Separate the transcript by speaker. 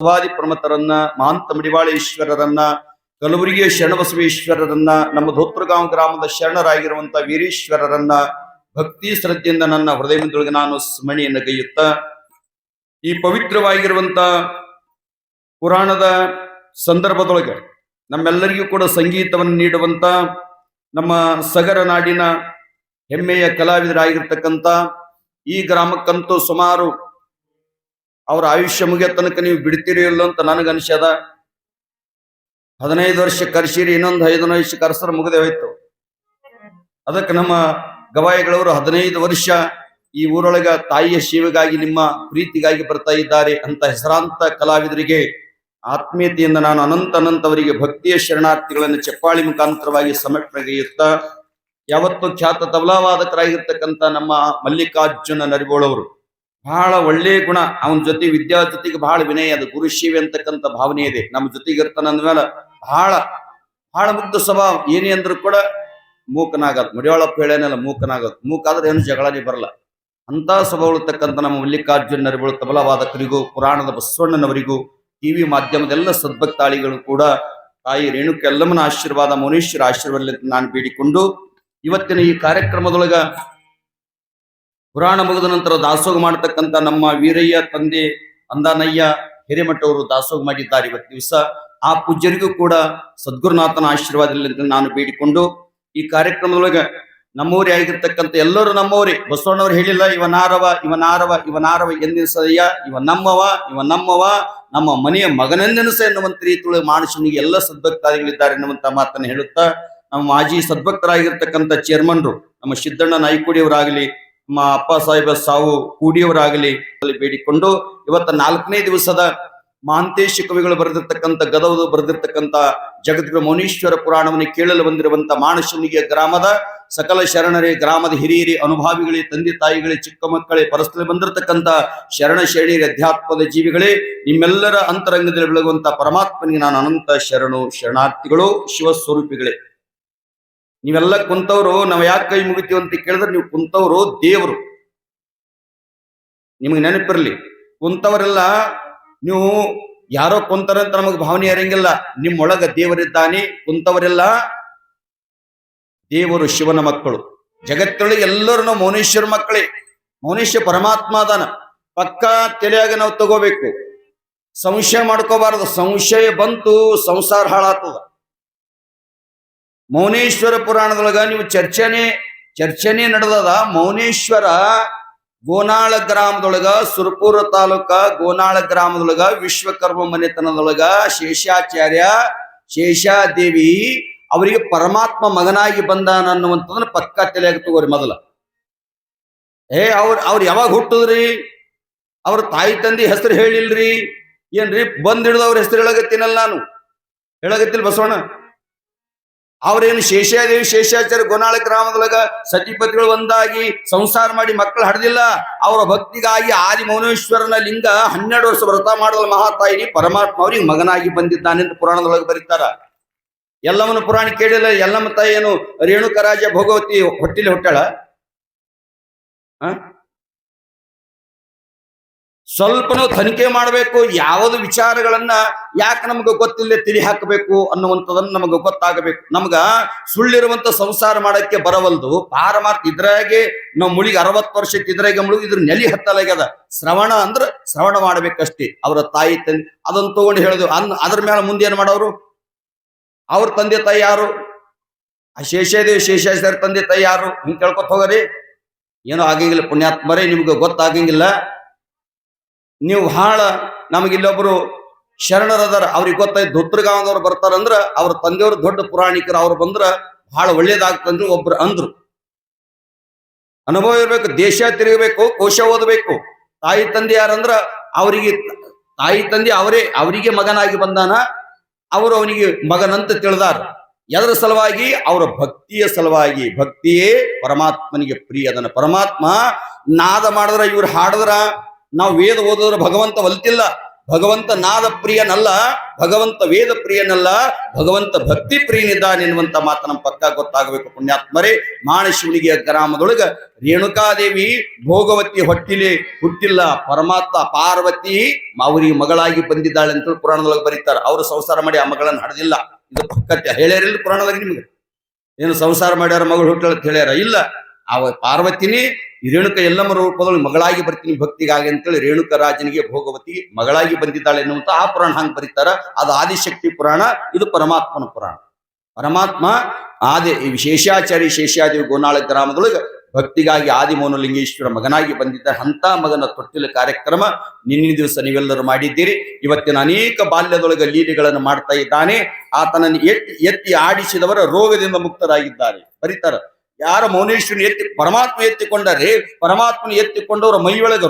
Speaker 1: ವಾದಿ ಪ್ರಮತರನ್ನ ಮಹಾಂತ ಮಡಿವಾಳೇಶ್ವರರನ್ನ, ಕಲಬುರಗಿಯ ಶರಣಬಸವೇಶ್ವರರನ್ನ, ನಮ್ಮ ಧೋತ್ರಗಾಂವ್ ಗ್ರಾಮದ ಶರಣರಾಗಿರುವಂತ ವೀರೇಶ್ವರರನ್ನ ಭಕ್ತಿ ಶ್ರದ್ಧೆಯಿಂದ ನನ್ನ ಹೃದಯದೊಳಗೆ ನಾನು ಸ್ಮರಣೆಯನ್ನು ಗೈಯುತ್ತ, ಈ ಪವಿತ್ರವಾಗಿರುವಂತ ಪುರಾಣದ ಸಂದರ್ಭದೊಳಗೆ ನಮ್ಮೆಲ್ಲರಿಗೂ ಕೂಡ ಸಂಗೀತವನ್ನು ನೀಡುವಂತ ನಮ್ಮ ಸಗರ ನಾಡಿನ ಹೆಮ್ಮೆಯ ಕಲಾವಿದರಾಗಿರ್ತಕ್ಕಂಥ ಈ ಗ್ರಾಮಕ್ಕಂತೂ ಸುಮಾರು ಅವರ ಆಯುಷ್ಯ ಮುಗಿಯೋ ತನಕ ನೀವು ಬಿಡ್ತೀರಿ ಇಲ್ಲ ಅಂತ ನನಗನ್ಸ್ಯದ ಹದಿನೈದು ವರ್ಷ ಕರ್ಸಿರಿ, ಇನ್ನೊಂದು ಐದು ವರ್ಷ ಕರ್ಸರ ಮುಗದೆ ಹೋಯ್ತು. ಅದಕ್ಕೆ ನಮ್ಮ ಗವಾಯಿಗಳವರು ಹದಿನೈದು ವರ್ಷ ಈ ಊರೊಳಗ ತಾಯಿಯ ಸೇವೆಗಾಗಿ ನಿಮ್ಮ ಪ್ರೀತಿಗಾಗಿ ಬರ್ತಾ ಇದ್ದಾರೆ ಅಂತ ಹೆಸರಾಂತ ಕಲಾವಿದರಿಗೆ ಆತ್ಮೀಯತೆಯಿಂದ ನಾನು ಅನಂತ ಅನಂತ ಅವರಿಗೆ ಭಕ್ತಿಯ ಶರಣಾರ್ಥಿಗಳನ್ನು ಚಪ್ಪಾಳಿ ಮುಖಾಂತರವಾಗಿ ಸಮರ್ಪಣೆಗೆಯುತ್ತಾ, ಯಾವತ್ತು ಖ್ಯಾತ ತಬಲಾವಾದಕರಾಗಿರ್ತಕ್ಕಂಥ ನಮ್ಮ ಮಲ್ಲಿಕಾರ್ಜುನ ನರಿಗೋಳವರು ಬಹಳ ಒಳ್ಳೆಯ ಗುಣ. ಅವನ ಜೊತೆ ವಿದ್ಯಾ ಜೊತೆಗೆ ಬಹಳ ವಿನಯ. ಅದು ಗುರು ಅಂತಕ್ಕಂಥ ಭಾವನೆ ಇದೆ. ನಮ್ಮ ಜೊತೆಗೆ ಇರ್ತಾನ ಅಂದ್ಮೇಲೆ ಬಹಳ ಬಹಳ ಮುಗ್ಧ ಸ್ವಭಾವ. ಏನೇ ಅಂದ್ರೂ ಕೂಡ ಮೂಕನಾಗದು. ಮಡಿವಾಳಪ್ಪ ಹೇಳೇನಲ್ಲ, ಮೂಕನಾಗದು. ಮೂಕಾದ್ರೆ ಏನು ಜಗಳನೇ ಬರಲ್ಲ. ಅಂತ ಸ್ವಭಾವಗಳು ಇರ್ತಕ್ಕಂಥ ನಮ್ಮ ಮಲ್ಲಿಕಾರ್ಜುನರಿಗಳು ತಬಲವಾದಕರಿಗೂ ಪುರಾಣದ ಬಸವಣ್ಣನವರಿಗೂ, ಟಿವಿ ಮಾಧ್ಯಮದ ಎಲ್ಲ ಸದ್ಭಕ್ತಾಳಿಗಳು ಕೂಡ ತಾಯಿ ರೇಣುಕೆಲ್ಲಮ್ಮನ ಆಶೀರ್ವಾದ, ಮೌನೇಶ್ವರ ಆಶೀರ್ವಾದ ನಾನು ಬೇಡಿಕೊಂಡು ಇವತ್ತಿನ ಈ ಕಾರ್ಯಕ್ರಮದೊಳಗ ಪುರಾಣ ಮುಗಿದ ನಂತರ ದಾಸೋಗ ಮಾಡತಕ್ಕಂತ ನಮ್ಮ ವೀರಯ್ಯ ತಂದೆ ಅಂದಾನಯ್ಯ ಹಿರೇಮಠ ಅವರು ದಾಸೋಹ ಮಾಡಿದ್ದಾರೆ ಇವತ್ತು ದಿವಸ. ಆ ಪೂಜ್ಯರಿಗೂ ಕೂಡ ಸದ್ಗುರುನಾಥನ ಆಶೀರ್ವಾದ ಇರಲಿ ಅಂತ ನಾನು ಬೇಡಿಕೊಂಡು ಈ ಕಾರ್ಯಕ್ರಮದೊಳಗ ನಮ್ಮೂರೇ ಆಗಿರ್ತಕ್ಕಂಥ ಎಲ್ಲರೂ ನಮ್ಮವರೇ. ಬಸವಣ್ಣವ್ರು ಹೇಳಿಲ್ಲ ಇವನಾರವ ಇವನಾರವ ಇವನಾರವ ಎಂದೆನಿಸಯ್ಯ, ಇವ ನಮ್ಮವ ಇವ ನಮ್ಮವ, ನಮ್ಮ ಮನೆಯ ಮಗನೆಂದೆನಿಸ ಎನ್ನುವಂತ ರೀತಿಯೊಳಗೆ ಮಾನುಷನಿಗೆ ಎಲ್ಲ ಸದ್ಭಕ್ತಾದಿಗಳಿದ್ದಾರೆ ಎನ್ನುವಂತ ಮಾತನ್ನು ಹೇಳುತ್ತಾ, ನಮ್ಮ ಮಾಜಿ ಸದ್ಭಕ್ತರಾಗಿರ್ತಕ್ಕಂಥ ಚೇರ್ಮನ್ರು ನಮ್ಮ ಸಿದ್ದಣ್ಣ ನಾಯ್ಕುಡಿಯವರಾಗಲಿ ನಮ್ಮ ಅಪ್ಪ ಸಾಹೇಬ ಸಾವು ಕೂಡಿಯವರಾಗಲಿ ಅಲ್ಲಿ ಬೇಡಿಕೊಂಡು ಇವತ್ತ ನಾಲ್ಕನೇ ದಿವಸದ ಮಹಾಂತೇಶ ಕವಿಗಳು ಬರೆದಿರ್ತಕ್ಕಂಥ ಬರ್ದಿರತಕ್ಕಂತ ಬರೆದಿರ್ತಕ್ಕಂಥ ಜಗದ್ಗುರು ಮೌನೀಶ್ವರ ಪುರಾಣವನ್ನು ಕೇಳಲು ಬಂದಿರುವಂತ ಮಾನಶುನಿಗೆ ಗ್ರಾಮದ ಸಕಲ ಶರಣರೇ, ಗ್ರಾಮದ ಹಿರಿಯರಿ, ಅನುಭಾವಿಗಳೇ, ತಂದೆ ತಾಯಿಗಳೇ, ಚಿಕ್ಕ ಮಕ್ಕಳೇ ಪರಸ್ಪರ ಬಂದಿರತಕ್ಕಂತ ಶರಣ ಶರಣಿ ಅಧ್ಯಾತ್ಮದ ಜೀವಿಗಳೇ, ನಿಮ್ಮೆಲ್ಲರ ಅಂತರಂಗದಲ್ಲಿ ಬೆಳಗುವಂತ ಪರಮಾತ್ಮನಿಗೆ ನಾನು ಅನಂತ ಶರಣು, ಶರಣಾರ್ಥಿಗಳು, ಶಿವಸ್ವರೂಪಿಗಳೇ. ನೀವೆಲ್ಲ ಕುಂತವ್ರು, ನಾವು ಯಾಕೆ ಕೈ ಮುಗಿತೀವಿ ಅಂತ ಕೇಳಿದ್ರೆ ನೀವು ಕುಂತವ್ರು ದೇವರು. ನಿಮಗೆ ನೆನಪಿರ್ಲಿ, ಕುಂತವರೆಲ್ಲ ನೀವು ಯಾರೋ ಕುಂತಾರಂತ ನಮಗೆ ಭಾವನೆ ಇರಂಗಿಲ್ಲ. ನಿಮ್ಮೊಳಗ ದೇವರಿದ್ದಾನೆ, ಕುಂತವರೆಲ್ಲ ದೇವರು ಶಿವನ ಮಕ್ಕಳು. ಜಗತ್ತೊಳಗೆ ಎಲ್ಲರೂ ನಾವು ಮೌನೇಶ್ವರ ಮಕ್ಕಳೇ. ಮೌನೇಶ್ವರ ಪರಮಾತ್ಮ ಅದಾನ. ಪಕ್ಕ ತಲೆಯಾಗಿ ನಾವು ತಗೋಬೇಕು. ಸಂಶಯ ಮಾಡ್ಕೋಬಾರದು. ಸಂಶಯ ಬಂತು, ಸಂಸಾರ ಹಾಳಾಗ್ತದ. ಮೌನೇಶ್ವರ ಪುರಾಣದೊಳಗ ನೀವು ಚರ್ಚೆನೆ ಚರ್ಚೆನೆ ನಡೆದದ. ಮೌನೇಶ್ವರ ಗೋನಾಳ ಗ್ರಾಮದೊಳಗ, ಸುರಪುರ ತಾಲೂಕ ಗೋನಾಳ ಗ್ರಾಮದೊಳಗ, ವಿಶ್ವಕರ್ಮ ಮನೆತನದೊಳಗ ಶೇಷಾಚಾರ್ಯ ಶೇಷಾದೇವಿ ಅವರಿಗೆ ಪರಮಾತ್ಮ ಮಗನಾಗಿ ಬಂದಾನ ಅನ್ನುವಂಥದನ್ನ ಪಕ್ಕ ತಲೆಯಾಗಿ ತಗೋರಿ ಮೊದಲ. ಏ, ಅವ್ರ, ಅವ್ರು ಯಾವಾಗ ಹುಟ್ಟುದ್ರಿ? ಅವ್ರ ತಾಯಿ ತಂದೆ ಹೆಸರು ಹೇಳಿಲ್ರಿ? ಏನ್ರಿ? ಬಂದ್ ಹಿಡಿದು ಅವ್ರ ಹೆಸರು ಹೇಳಗತ್ತೀನಲ್ಲ ನಾನು. ಹೇಳಗತ್ತಿಲ್ ಬಸವಣ್ಣ. ಅವ್ರೇನು ಶೇಷಾದೇವಿ, ಶೇಷಾಚಾರ್ಯ ಗೊನಾಳ ಗ್ರಾಮದೊಳಗ ಸತಿಪತಿಗಳು ಒಂದಾಗಿ ಸಂಸಾರ ಮಾಡಿ ಮಕ್ಕಳು ಹಡೆದಿಲ್ಲ. ಅವರ ಭಕ್ತಿಗಾಗಿ ಆದಿ ಮೌನೇಶ್ವರನ ಲಿಂಗ ಹನ್ನೆರಡು ವರ್ಷ ವ್ರತ ಮಾಡಲು ಮಹಾತಾಯಿನಿ ಪರಮಾತ್ಮ ಅವ್ರಿಗೆ ಮಗನಾಗಿ ಬಂದಿದ್ದಾನೆ ಅಂತ ಪುರಾಣದೊಳಗೆ ಬರೀತಾರ. ಎಲ್ಲಮ್ಮನ ಪುರಾಣ ಕೇಳಿಲ್ಲ, ಎಲ್ಲಮ್ಮ ತಾಯಿ ಏನು ರೇಣುಕರಾಜ ಭಗವತಿ ಹೊಟ್ಟಿಲಿ ಹುಟ್ಟಾಳ ಆ? ಸ್ವಲ್ಪ ನಾವು ತನಿಖೆ ಮಾಡಬೇಕು, ಯಾವುದು ವಿಚಾರಗಳನ್ನ ಯಾಕೆ ನಮಗೆ ಗೊತ್ತಿಲ್ಲದೆ ತಿಳಿ ಹಾಕಬೇಕು ಅನ್ನುವಂಥದ್ದನ್ನು ನಮಗೆ ಗೊತ್ತಾಗಬೇಕು. ನಮ್ಗ ಸುಳ್ಳಿರುವಂತ ಸಂಸಾರ ಮಾಡಕ್ಕೆ ಬರವಲ್ದು. ಪಾರಮಾರ್ಥ ಇದ್ರಾಗೆ ನಾವು ಮುಳಿಗೆ ಅರವತ್ತು ವರ್ಷಕ್ಕೆ ಇದ್ರಾಗೆ ಮುಳುಗಿ ಇದ್ರ ನೆಲಿ ಹತ್ತಲಾಗ್ಯದ. ಶ್ರವಣ ಅಂದ್ರೆ ಶ್ರವಣ ಮಾಡ್ಬೇಕಷ್ಟೇ. ಅವರ ತಾಯಿ ತಂದೆ, ಅದನ್ನ ತಗೊಂಡು ಹೇಳುದು. ಅನ್ ಅದ್ರ ಮೇಲೆ ಮುಂದೆ ಏನ್ ಮಾಡೋರು? ಅವ್ರ ತಂದೆ ತಾಯಿ ಯಾರು? ಶೇಷಾದೇವಿ, ಶೇಷಾಚಾರ್ಯ ತಂದೆ ತಾಯಿ ಯಾರು? ಹಿಂಗೆ ಕೇಳ್ಕೊತ ಹೋಗರಿ. ಏನೋ ಆಗಂಗಿಲ್ಲ ಪುಣ್ಯಾತ್ಮರೇ, ನಿಮ್ಗೆ ಗೊತ್ತಾಗಂಗಿಲ್ಲ. ನೀವು ಬಹಳ ನಮಗೆ ಇಲ್ಲೊಬ್ರು ಶರಣರದಾರ ಅವ್ರಿಗೆ ಗೊತ್ತಾಯ್ತು ಧೋತ್ರಗಾಂವದವ್ರು ಬರ್ತಾರಂದ್ರ ಅವ್ರ ತಂದೆಯವರು ದೊಡ್ಡ ಪುರಾಣಿಕರು, ಅವ್ರು ಬಂದ್ರ ಬಹಳ ಒಳ್ಳೇದಾಗ್ತಂದ್ರು ಒಬ್ರು ಅಂದ್ರು. ಅನುಭವ ಇರಬೇಕು, ದೇಶ ತಿರುಗಬೇಕು, ಕೋಶ ಓದಬೇಕು. ತಾಯಿ ತಂದೆ ಯಾರಂದ್ರ ಅವರಿಗೆ, ತಾಯಿ ತಂದೆ ಅವರೇ, ಅವರಿಗೆ ಮಗನಾಗಿ ಬಂದಾನ, ಅವರು ಅವನಿಗೆ ಮಗನಂತ ತಿಳಿದಾರ. ಎದರ ಸಲುವಾಗಿ? ಅವರ ಭಕ್ತಿಯ ಸಲುವಾಗಿ. ಭಕ್ತಿಯೇ ಪರಮಾತ್ಮನಿಗೆ ಪ್ರಿಯ. ಅದನ್ನ ಪರಮಾತ್ಮ ನಾದ ಮಾಡಿದ್ರ ಇವ್ರು ಹಾಡಿದ್ರ ನಾವು ವೇದ ಓದಿದ್ರೆ ಭಗವಂತ ಒಲ್ತಿಲ್ಲ. ಭಗವಂತ ನಾದ ಪ್ರಿಯನಲ್ಲ, ಭಗವಂತ ವೇದ ಪ್ರಿಯನಲ್ಲ, ಭಗವಂತ ಭಕ್ತಿ ಪ್ರಿಯನಿದ್ದಾನೆ ಎನ್ನುವಂತ ಮಾತು ನಮ್ಮ ಪಕ್ಕ ಗೊತ್ತಾಗಬೇಕು ಪುಣ್ಯಾತ್ಮರೇ. ಮಾಣಶಿವನಿಗೆ ಗ್ರಾಮದೊಳಗ ರೇಣುಕಾದೇವಿ ಭೋಗವತಿ ಹೊಟ್ಟಿಲಿ ಹುಟ್ಟಿಲ್ಲ. ಪರಮಾತ್ಮ ಪಾರ್ವತಿ ಅವರಿಗೆ ಮಗಳಾಗಿ ಬಂದಿದ್ದಾಳೆ ಅಂತ ಪುರಾಣದೊಳಗೆ ಬರೀತಾರ. ಅವರು ಸಂಸಾರ ಮಾಡಿ ಆ ಮಗಳನ್ನ ಹಡದಿಲ್ಲ. ಇದು ಪಕ್ಕ ಹೇಳ್ಯಾರಿಲ್ಲ ಪುರಾಣದಾಗ ನಿಮ್ಗೆ? ಏನು ಸಂಸಾರ ಮಾಡ್ಯಾರ ಮಗಳು ಹುಟ್ಟಳ ಅಂತ ಹೇಳ್ಯಾರ? ಇಲ್ಲ. ಅವ ಪಾರ್ವತಿನೇ ರೇಣುಕ ಎಲ್ಲಮ್ಮ ರೂಪದಲ್ಲಿ ಮಗಳಾಗಿ ಬರ್ತೀನಿ ಭಕ್ತಿಗಾಗಿ ಅಂತೇಳಿ ರೇಣುಕ ರಾಜನಿಗೆ ಭೋಗವತಿ ಮಗಳಾಗಿ ಬಂದಿದ್ದಾಳೆ ಎನ್ನುವಂತ ಆ ಪುರಾಣ ಹಂಗೆ ಬರೀತಾರ. ಅದು ಆದಿಶಕ್ತಿ ಪುರಾಣ, ಇದು ಪರಮಾತ್ಮನ ಪುರಾಣ. ಪರಮಾತ್ಮ ಆದಿ ಈ ಶೇಷಾಚಾರಿ ಶೇಷಾದಿ ಗೋನಾಳ ಗ್ರಾಮದೊಳಗೆ ಭಕ್ತಿಗಾಗಿ ಆದಿಮೋನಲಿಂಗೇಶ್ವರ ಮಗನಾಗಿ ಬಂದಿದ್ದ ಹಂತ ಮಗನ ತೊಟ್ಟಿಲ ಕಾರ್ಯಕ್ರಮ ನಿನ್ನೆ ದಿವಸ ನೀವೆಲ್ಲರೂ ಮಾಡಿದ್ದೀರಿ. ಇವತ್ತಿನ ಅನೇಕ ಬಾಲ್ಯದೊಳಗೆ ಲೀಲೆಗಳನ್ನು ಮಾಡ್ತಾ ಇದ್ದಾನೆ. ಆತನನ್ನು ಎತ್ತಿ ಎತ್ತಿ ಆಡಿಸಿದವರ ರೋಗದಿಂದ ಮುಕ್ತರಾಗಿದ್ದಾರೆ. ಬರೀತಾರ. ಯಾರ ಮೌನೇಶ್ವರನ ಎತ್ತಿ ಪರಮಾತ್ಮ ಎತ್ತಿಕೊಂಡರೆ ಪರಮಾತ್ಮನ ಎತ್ತಿಕೊಂಡವರ ಮೈಯೊಳಗೆ